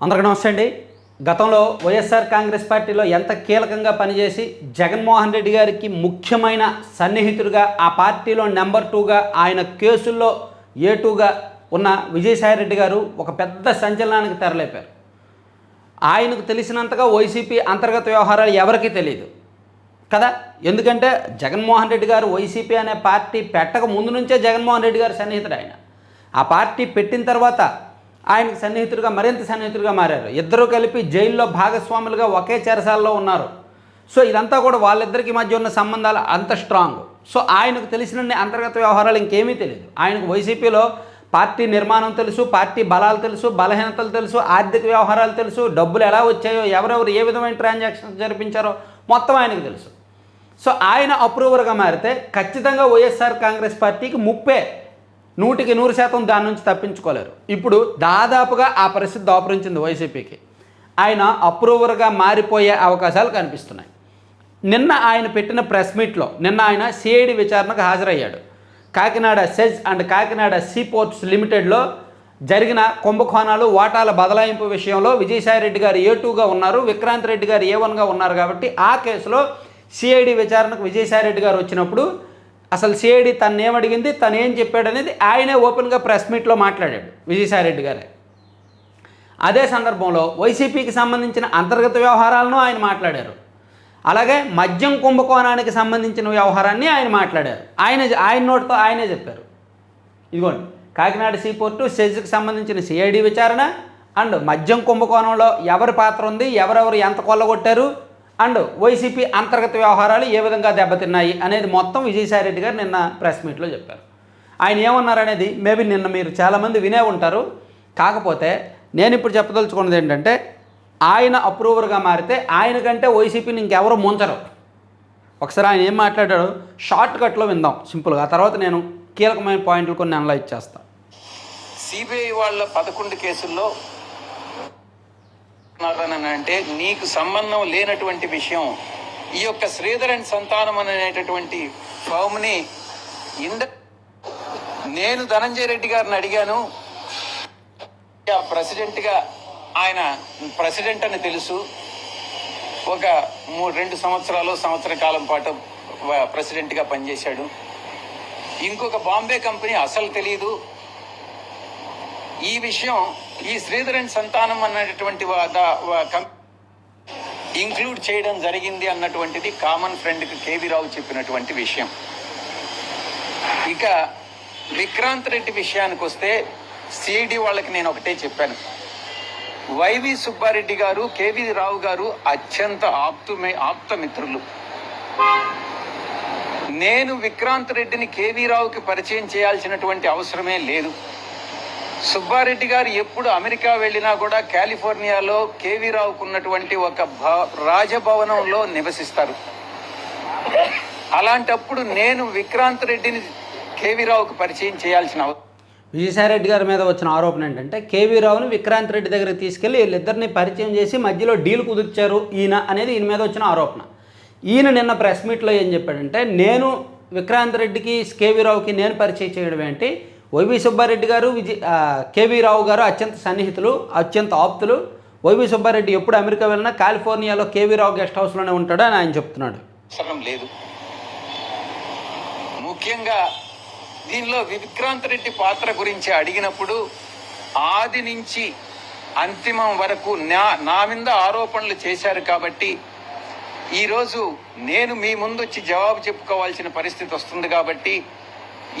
అందరికీ నమస్తే అండి. గతంలో వైఎస్ఆర్ కాంగ్రెస్ పార్టీలో ఎంత కీలకంగా పనిచేసి జగన్మోహన్ రెడ్డి గారికి ముఖ్యమైన సన్నిహితుడిగా ఆ పార్టీలో నెంబర్ టూగా ఆయన కేసుల్లో ఏ టూగా ఉన్న విజయసాయిరెడ్డి గారు ఒక పెద్ద సంచలనానికి తెరలేపారు. ఆయనకు తెలిసినంతగా వైసీపీ అంతర్గత వ్యవహారాలు ఎవరికీ తెలియదు కదా? ఎందుకంటే జగన్మోహన్ రెడ్డి గారు వైసీపీ అనే పార్టీ పెట్టక ముందు నుంచే జగన్మోహన్ రెడ్డి గారు సన్నిహితుడు ఆయన. ఆ పార్టీ పెట్టిన తర్వాత ఆయనకు సన్నిహితుడిగా మరింత సన్నిహితుడిగా మారారు. ఇద్దరూ కలిపి జైల్లో భాగస్వాములుగా ఒకే చెరసాలలో ఉన్నారు. సో ఇదంతా కూడా వాళ్ళిద్దరికి మధ్య ఉన్న సంబంధాలు అంత స్ట్రాంగ్ సో ఆయనకు తెలిసిన అంతర్గత వ్యవహారాలు ఇంకేమీ తెలియదు ఆయనకు వైసీపీలో పార్టీ నిర్మాణం తెలుసు పార్టీ బలాలు తెలుసు బలహీనతలు తెలుసు ఆర్థిక వ్యవహారాలు తెలుసు డబ్బులు ఎలా వచ్చాయో ఎవరెవరు ఏ విధమైన ట్రాన్సాక్షన్స్ జరిపించారో మొత్తం ఆయనకు తెలుసు. సో ఆయన అప్రూవర్గా మారితే ఖచ్చితంగా వైఎస్ఆర్ కాంగ్రెస్ పార్టీకి ముప్పే నూటికి నూరు శాతం దాని నుంచి తప్పించుకోలేరు. ఇప్పుడు దాదాపుగా ఆ పరిస్థితి దాపురించింది వైసీపీకి. ఆయన అప్రూవర్గా మారిపోయే అవకాశాలు కనిపిస్తున్నాయి. నిన్న ఆయన పెట్టిన ప్రెస్ మీట్లో నిన్న ఆయన సిఐడి విచారణకు హాజరయ్యాడు. Kakinada SEZ and Kakinada seaports లిమిటెడ్లో జరిగిన కుంభకోణాలు వాటాల బదలాయింపు విషయంలో విజయసాయిరెడ్డి గారు ఏ టూగా ఉన్నారు విక్రాంత్ రెడ్డి గారు ఏ వన్గా ఉన్నారు కాబట్టి ఆ కేసులో సిఐడి విచారణకు విజయసాయిరెడ్డి గారు వచ్చినప్పుడు అసలు సిఐడి తను ఏమడిగింది తను ఏం చెప్పాడు అనేది ఆయనే ఓపెన్గా ప్రెస్ మీట్లో మాట్లాడాడు విజయసాయిరెడ్డి గారే. అదే సందర్భంలో వైసీపీకి సంబంధించిన అంతర్గత వ్యవహారాలను ఆయన మాట్లాడారు. అలాగే మద్యం కుంభకోణానికి సంబంధించిన వ్యవహారాన్ని ఆయన మాట్లాడారు. ఆయన ఆయన నోటితో ఆయనే చెప్పారు. ఇదిగోండి కాకినాడ సీపోర్టు సెజ్కి సంబంధించిన సిఐడి విచారణ అండ్ మద్యం కుంభకోణంలో ఎవరి పాత్ర ఉంది? ఎవరెవరు ఎంత కొల్లగొట్టారు? అండ్ వైసీపీ అంతర్గత వ్యవహారాలు ఏ విధంగా దెబ్బతిన్నాయి అనేది మొత్తం విజయసాయిరెడ్డి గారు నిన్న ప్రెస్ మీట్లో చెప్పారు. ఆయన ఏమన్నారు అనేది మేబీ నిన్న మీరు చాలామంది వినే ఉంటారు. కాకపోతే నేను ఇప్పుడు చెప్పదలుచుకున్నది ఏంటంటే ఆయన అప్రూవర్గా మారితే ఆయన కంటే వైసీపీని ఇంకెవరు ముంచరు. ఒకసారి ఆయన ఏం మాట్లాడాడో షార్ట్ కట్లో విందాం సింపుల్గా. ఆ తర్వాత నేను కీలకమైన పాయింట్లు కొన్ని అనలైజ్ చేస్తాను సిబిఐ వాళ్ళ పదకొండు కేసుల్లో అంటే నీకు సంబంధం లేనటువంటి విషయం ఈ యొక్క శ్రీధరన్ సంతానం అనేటటువంటి ఫామ్ని ఇంద నేను ధనంజయ రెడ్డి గారిని అడిగాను. ప్రెసిడెంట్గా ఆయన ప్రెసిడెంట్ అని తెలుసు. ఒక మూడు రెండు సంవత్సరాలు సంవత్సర కాలం పాటు ప్రెసిడెంట్గా పనిచేశాడు. ఇంకొక బాంబే కంపెనీ అసలు తెలియదు ఈ విషయం ఈ శ్రీధరన్ సంతానం అన్నటువంటి కం- ఇంక్లూడ్ చేయడం జరిగింది అన్నటువంటిది కామన్ ఫ్రెండ్కి కేవీ రావు చెప్పినటువంటి విషయం. ఇక విక్రాంత్ రెడ్డి విషయానికి వస్తే సిఐడి వాళ్ళకి నేను ఒకటే చెప్పాను. వైవి సుబ్బారెడ్డి గారు కేవీ రావు గారు అత్యంత ఆప్తుమే ఆప్త మిత్రులు. నేను విక్రాంత్ రెడ్డిని కేవీ రావుకి పరిచయం చేయాల్సినటువంటి అవసరమే లేదు. సుబ్బారెడ్డి గారు ఎప్పుడు అమెరికా వెళ్ళినా కూడా కాలిఫోర్నియాలో కేవీ రావుకు ఉన్నటువంటి ఒక రాజభవనంలో నివసిస్తారు. అలాంటప్పుడు నేను విక్రాంత్ రెడ్డిని కేవీ పరిచయం చేయాల్సిన అవసరం విజయసాయిరెడ్డి గారి మీద వచ్చిన ఆరోపణ ఏంటంటే కేవీ రావుని విక్రాంత్ రెడ్డి దగ్గరికి తీసుకెళ్ళి వీళ్ళిద్దరిని పరిచయం చేసి మధ్యలో డీల్ కుదిర్చారు ఈయన అనేది ఈయన మీద వచ్చిన ఆరోపణ. ఈయన నిన్న ప్రెస్ మీట్లో ఏం చెప్పాడంటే నేను విక్రాంత్ రెడ్డికి కేవీ రావుకి నేను పరిచయం చేయడం ఏంటి వైవి సుబ్బారెడ్డి గారు విజయ్ కేవీ రావు గారు అత్యంత సన్నిహితులు అత్యంత ఆప్తులు. వైవి సుబ్బారెడ్డి ఎప్పుడు అమెరికా వెళ్ళినా కాలిఫోర్నియాలో కేవీ రావు గెస్ట్ హౌస్లోనే ఉంటాడు అని ఆయన చెప్తున్నాడు. లేదు. ముఖ్యంగా దీనిలో విక్రాంత్ రెడ్డి పాత్ర గురించి అడిగినప్పుడు ఆది నుంచి అంతిమం వరకు నా నా మీద ఆరోపణలు చేశారు కాబట్టి ఈరోజు నేను మీ ముందు వచ్చి జవాబు చెప్పుకోవాల్సిన పరిస్థితి వస్తుంది కాబట్టి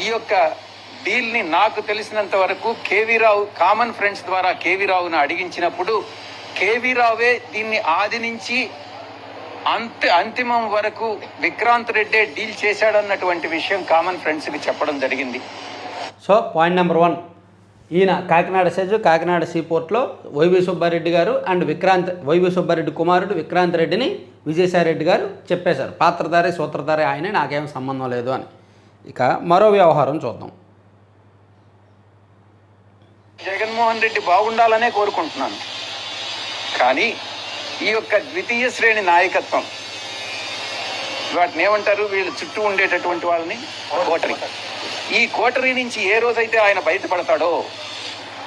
ఈ యొక్క డీల్ని నాకు తెలిసినంత వరకు కేవీ రావు కామన్ ఫ్రెండ్స్ ద్వారా కేవీ రావును అడిగించినప్పుడు కేవీ రావే దీన్ని ఆది నుంచి అంత అంతిమం వరకు విక్రాంత్ రెడ్డే డీల్ చేశాడన్నటువంటి విషయం కామన్ ఫ్రెండ్స్కి చెప్పడం జరిగింది. సో పాయింట్ నెంబర్ వన్ ఈయన కాకినాడ సెజ్ కాకినాడ సీపోర్ట్లో వైవి సుబ్బారెడ్డి గారు అండ్ విక్రాంత్ వైవి సుబ్బారెడ్డి కుమారుడు విక్రాంత్ రెడ్డిని విజయసాయిరెడ్డి గారు చెప్పేశారు. పాత్రధారి సూత్రధారి ఆయనే నాకేం సంబంధం లేదు అని. ఇక మరో వ్యవహారం చూద్దాం. జగన్మోహన్ రెడ్డి బాగుండాలనే కోరుకుంటున్నాను. కానీ ఈ యొక్క ద్వితీయ శ్రేణి నాయకత్వం వాటిని ఏమంటారు వీళ్ళు చుట్టూ ఉండేటటువంటి వాళ్ళని కోటరీ. ఈ కోటరీ నుంచి ఏ రోజైతే ఆయన బయటపడతాడో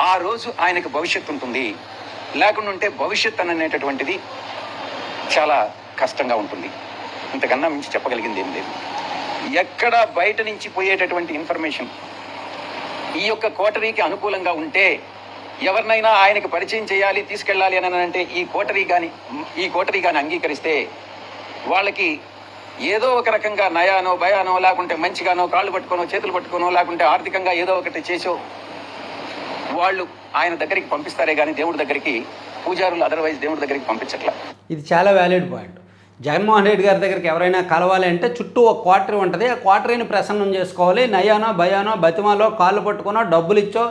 ఆ రోజు ఆయనకు భవిష్యత్తు ఉంటుంది. లేకుండా ఉంటే భవిష్యత్ అనేటటువంటిది చాలా కష్టంగా ఉంటుంది. ఇంతకన్నా మించి చెప్పగలిగింది ఏం లేదు. ఎక్కడ బయట నుంచి పోయేటటువంటి ఇన్ఫర్మేషన్ ఈ యొక్క కోటరీకి అనుకూలంగా ఉంటే ఎవరినైనా ఆయనకి పరిచయం చేయాలి తీసుకెళ్ళాలి అని అంటే ఈ కోటరీ కానీ ఈ కోటరీ కానీ అంగీకరిస్తే వాళ్ళకి ఏదో ఒక రకంగా నయానో భయానో లేకుంటే మంచిగానో కాళ్ళు పట్టుకోనో చేతులు పట్టుకోనో లేకుంటే ఆర్థికంగా ఏదో ఒకటి చేసో వాళ్ళు ఆయన దగ్గరికి పంపిస్తారే కానీ దేవుడి దగ్గరికి పూజారులు అదర్వైజ్ దేవుడి దగ్గరికి పంపించట్లా. ఇది చాలా వ్యాలిడ్ పాయింట్ జగన్మోహన్ రెడ్డి గారి దగ్గరికి ఎవరైనా కలవాలి అంటే చుట్టూ ఒక క్వార్టర్ ఉంటుంది. ఆ క్వార్టరీని ప్రసన్నం చేసుకోవాలి. నయానో భయానో బతిమాలో కాళ్ళు పట్టుకునో డబ్బులు ఇచ్చో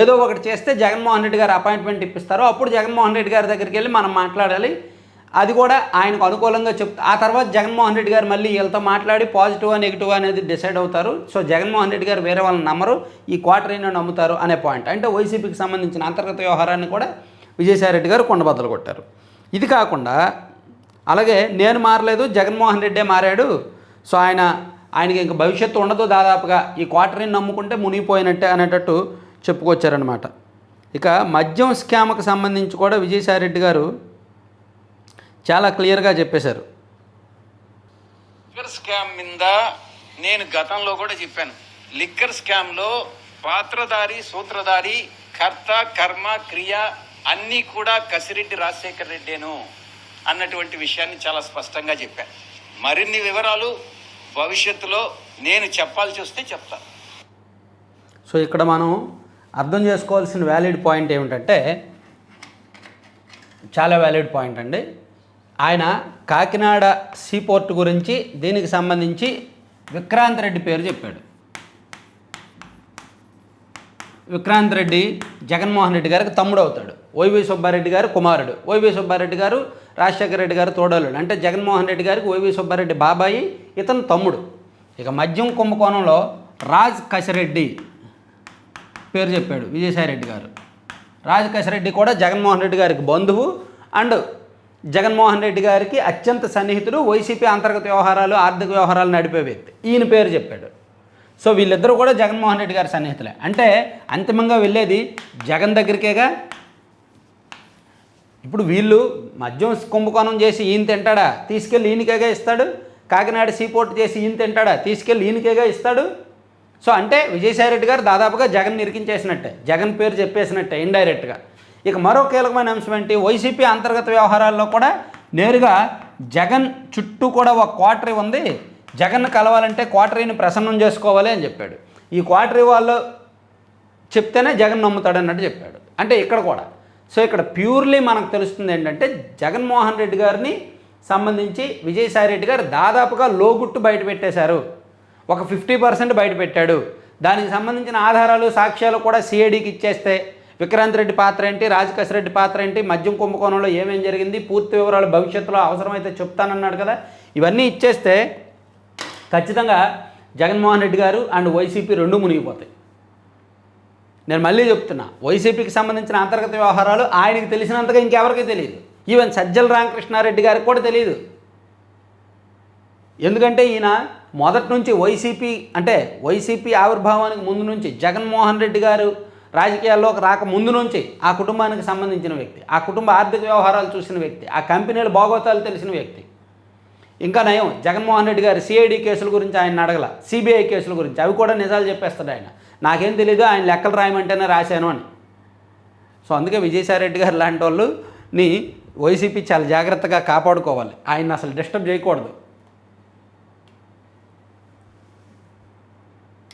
ఏదో ఒకటి చేస్తే జగన్మోహన్ రెడ్డి గారు అపాయింట్మెంట్ ఇప్పిస్తారు అప్పుడు జగన్మోహన్ రెడ్డి గారి దగ్గరికి వెళ్ళి మనం మాట్లాడాలి. అది కూడా ఆయనకు అనుకూలంగా చెప్తా ఆ తర్వాత జగన్మోహన్ రెడ్డి గారు మళ్ళీ వీళ్ళతో మాట్లాడి పాజిటివ్ నెగిటివ్ అనేది డిసైడ్ అవుతారు. సో జగన్మోహన్ రెడ్డి గారు వేరే వాళ్ళని నమ్మరు. ఈ క్వార్టరీని నమ్ముతారు అనే పాయింట్. అంటే వైసీపీకి సంబంధించిన అంతర్గత వ్యవహారాన్ని కూడా విజయసాయిరెడ్డి గారు కొండబద్దలు కొట్టారు. ఇది కాకుండా అలాగే నేను మారలేదు జగన్మోహన్ రెడ్డే మారాడు. సో ఆయన ఆయనకి ఇంక భవిష్యత్తు ఉండదు దాదాపుగా. ఈ క్వార్టర్ని నమ్ముకుంటే మునిగిపోయినట్టే అనేటట్టు చెప్పుకొచ్చారనమాట ఇక మద్యం స్కామ్కి సంబంధించి కూడా విజయసాయిరెడ్డి గారు చాలా క్లియర్గా చెప్పేశారు. లిక్కర్ స్కామ్ మీద నేను గతంలో కూడా చెప్పాను. లిక్కర్ స్కామ్లో పాత్రధారి సూత్రధారి కర్త కర్మ క్రియ అన్నీ కూడా కసిరెడ్డి రాజశేఖర్ రెడ్డేను అన్నటువంటి విషయాన్ని చాలా స్పష్టంగా చెప్పాను మరిన్ని వివరాలు భవిష్యత్తులో నేను చెప్పాల్సి వస్తే చెప్తాను సో ఇక్కడ మనం అర్థం చేసుకోవాల్సిన వ్యాలిడ్ పాయింట్ ఏమిటంటే చాలా వ్యాలిడ్ పాయింట్ అండి. ఆయన కాకినాడ సీపోర్ట్ గురించి దీనికి సంబంధించి విక్రాంత్ రెడ్డి పేరు చెప్పాడు. విక్రాంత్ రెడ్డి జగన్మోహన్ రెడ్డి గారికి తమ్ముడు అవుతాడు. వైవి సుబ్బారెడ్డి గారు కుమారుడు. వైవి సుబ్బారెడ్డి గారు రాజశేఖర రెడ్డి గారు తోడలుడు. అంటే జగన్మోహన్ రెడ్డి గారికి వైవి సుబ్బారెడ్డి బాబాయి ఇతను తమ్ముడు. ఇక మద్యం కుంభకోణంలో రాజ్ కసిరెడ్డి పేరు చెప్పాడు విజయసాయిరెడ్డి గారు. రాజ్ కసిరెడ్డి కూడా జగన్మోహన్ రెడ్డి గారికి బంధువు. అండ్ జగన్మోహన్ రెడ్డి గారికి అత్యంత సన్నిహితుడు వైసీపీ అంతర్గత వ్యవహారాలు ఆర్థిక వ్యవహారాలు నడిపే వ్యక్తి. ఈయన పేరు చెప్పాడు. సో వీళ్ళిద్దరూ కూడా జగన్మోహన్ రెడ్డి గారి సన్నిహితులే. అంటే అంతిమంగా వెళ్ళేది జగన్ దగ్గరికేగా? ఇప్పుడు వీళ్ళు మద్యం కుంభకోణం చేసి ఈయన తింటాడా? తీసుకెళ్ళి ఈయనకేగా ఇస్తాడు? కాకినాడ సీపోర్ట్ చేసి ఈయన తింటాడా? తీసుకెళ్ళి ఈయనకేగా ఇస్తాడు? సో అంటే విజయసాయిరెడ్డి గారు దాదాపుగా జగన్ నిరికించేసినట్టే జగన్ పేరు చెప్పేసినట్టే ఇండైరెక్ట్గా. ఇక మరో కీలకమైన అంశం ఏంటి? వైసీపీ అంతర్గత వ్యవహారాల్లో కూడా నేరుగా జగన్ చుట్టూ కూడా ఒక క్వార్టరీ ఉంది. జగన్ కలవాలంటే క్వాటరీని ప్రసన్నం చేసుకోవాలి అని చెప్పాడు. ఈ క్వాటరీ వాళ్ళు చెప్తేనే జగన్ నమ్ముతాడు అన్నట్టు చెప్పాడు. అంటే ఇక్కడ కూడా. సో ఇక్కడ ప్యూర్లీ మనకు తెలుస్తుంది ఏంటంటే జగన్మోహన్ రెడ్డి గారిని సంబంధించి విజయసాయి రెడ్డి గారు దాదాపుగా లోగుట్టు బయట పెట్టేశారు. ఒక ఫిఫ్టీ పర్సెంట్ బయట పెట్టాడు. దానికి సంబంధించిన ఆధారాలు సాక్ష్యాలు కూడా సిఐడికి ఇచ్చేస్తే విక్రాంత్ రెడ్డి పాత్ర ఏంటి రాజకేశ్ రెడ్డి పాత్ర ఏంటి మద్యం కుంభకోణంలో ఏమేం జరిగింది పూర్తి వివరాలు భవిష్యత్తులో అవసరమైతే చెప్తానన్నాడు కదా. ఇవన్నీ ఇచ్చేస్తే ఖచ్చితంగా జగన్మోహన్ రెడ్డి గారు అండ్ వైసీపీ రెండు మునిగిపోతాయి. నేను మళ్ళీ చెప్తున్నా వైసీపీకి సంబంధించిన అంతర్గత వ్యవహారాలు ఆయనకి తెలిసినంతగా ఇంకెవరికి తెలియదు. ఈవెన్ సజ్జల రామకృష్ణారెడ్డి గారికి కూడా తెలియదు. ఎందుకంటే ఈయన మొదటి నుంచి వైసీపీ అంటే వైసీపీ ఆవిర్భావానికి ముందు నుంచి జగన్మోహన్ రెడ్డి గారు రాజకీయాల్లోకి రాక ముందు నుంచి ఆ కుటుంబానికి సంబంధించిన వ్యక్తి ఆ కుటుంబ ఆర్థిక వ్యవహారాలు చూసిన వ్యక్తి ఆ కంపెనీల భాగోతాలు తెలిసిన వ్యక్తి ఇంకా నయం. జగన్మోహన్ రెడ్డి గారు సిఐడి కేసుల గురించి ఆయన అడగల. సిబిఐ కేసుల గురించి. అవి కూడా నిజాలు చెప్పేస్తాడు ఆయన. నాకేం తెలీదు ఆయన లెక్కలు రాయమంటేనే రాశాను అని. సో అందుకే విజయసాయి రెడ్డి గారు లాంటి వాళ్ళని వైసీపీ చాలా జాగ్రత్తగా కాపాడుకోవాలి. ఆయన అసలు డిస్టర్బ్ చేయకూడదు.